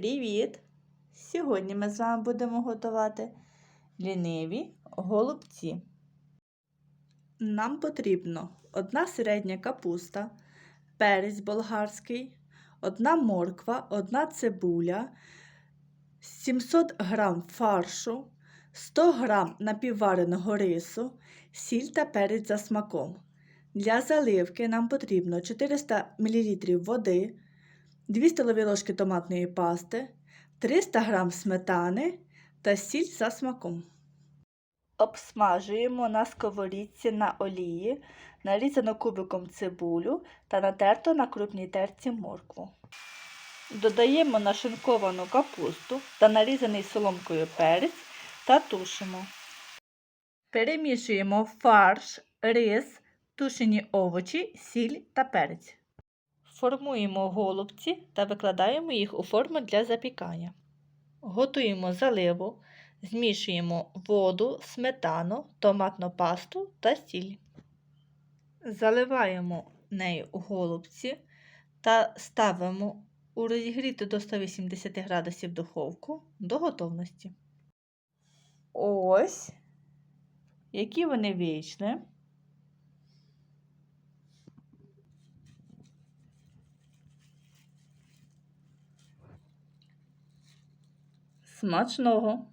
Привіт! Сьогодні ми з вами будемо готувати ліниві голубці. Нам потрібно одна середня капуста, перець болгарський, одна морква, одна цибуля, 700 г фаршу, 100 г напіввареного рису, сіль та перець за смаком. Для заливки нам потрібно 400 мл води, 2 столові ложки томатної пасти, 300 г сметани та сіль за смаком. Обсмажуємо на сковорідці на олії, нарізану кубиком цибулю та натерту на крупній терці моркву. Додаємо нашинковану капусту та нарізаний соломкою перець та тушимо. Перемішуємо фарш, рис, тушені овочі, сіль та перець. Формуємо голубці та викладаємо їх у форму для запікання. Готуємо заливу, змішуємо воду, сметану, томатну пасту та сіль. Заливаємо нею голубці та ставимо у розігріту до 180 градусів духовку до готовності. Ось, які вони вийшли. Смачного!